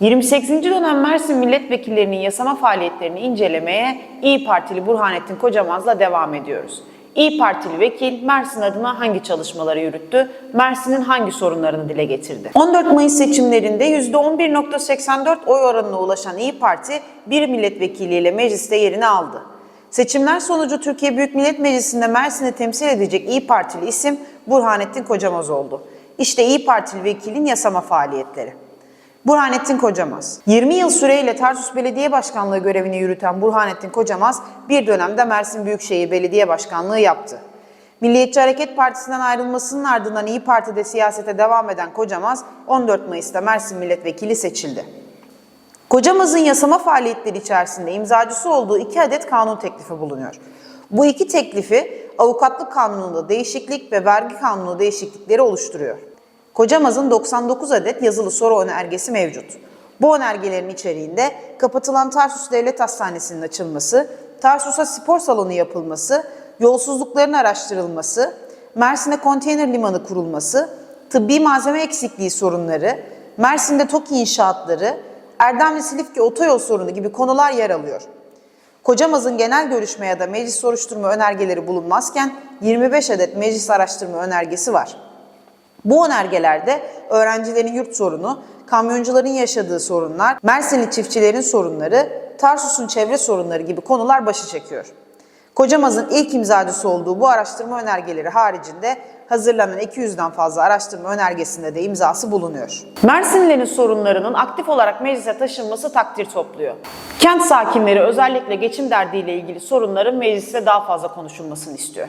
28. dönem Mersin milletvekillerinin yasama faaliyetlerini incelemeye İyi Partili Burhanettin Kocamaz'la devam ediyoruz. İyi Partili vekil Mersin adına hangi çalışmaları yürüttü, Mersin'in hangi sorunlarını dile getirdi? 14 Mayıs seçimlerinde %11.84 oy oranına ulaşan İyi Parti bir milletvekiliyle mecliste yerini aldı. Seçimler sonucu Türkiye Büyük Millet Meclisi'nde Mersin'i temsil edecek İyi Partili isim Burhanettin Kocamaz oldu. İşte İyi Partili vekilin yasama faaliyetleri. Burhanettin Kocamaz. 20 yıl süreyle Tarsus Belediye Başkanlığı görevini yürüten Burhanettin Kocamaz bir dönemde Mersin Büyükşehir Belediye Başkanlığı yaptı. Milliyetçi Hareket Partisi'nden ayrılmasının ardından İyi Parti'de siyasete devam eden Kocamaz 14 Mayıs'ta Mersin Milletvekili seçildi. Kocamaz'ın yasama faaliyetleri içerisinde imzacısı olduğu iki adet kanun teklifi bulunuyor. Bu iki teklifi avukatlık kanununda değişiklik ve vergi kanunu değişiklikleri oluşturuyor. Kocamaz'ın 99 adet yazılı soru önergesi mevcut. Bu önergelerin içeriğinde kapatılan Tarsus Devlet Hastanesi'nin açılması, Tarsus'a spor salonu yapılması, yolsuzlukların araştırılması, Mersin'e konteyner limanı kurulması, tıbbi malzeme eksikliği sorunları, Mersin'de TOKİ inşaatları, Erdemli Silifke otoyol sorunu gibi konular yer alıyor. Kocamaz'ın genel görüşme ya da meclis soruşturma önergeleri bulunmazken 25 adet meclis araştırma önergesi var. Bu önergelerde öğrencilerin yurt sorunu, kamyoncuların yaşadığı sorunlar, Mersinli çiftçilerin sorunları, Tarsus'un çevre sorunları gibi konular başı çekiyor. Kocamaz'ın ilk imzacısı olduğu bu araştırma önergeleri haricinde hazırlanan 200'den fazla araştırma önergesinde de imzası bulunuyor. Mersinlilerin sorunlarının aktif olarak meclise taşınması takdir topluyor. Kent sakinleri özellikle geçim derdiyle ilgili sorunların mecliste daha fazla konuşulmasını istiyor.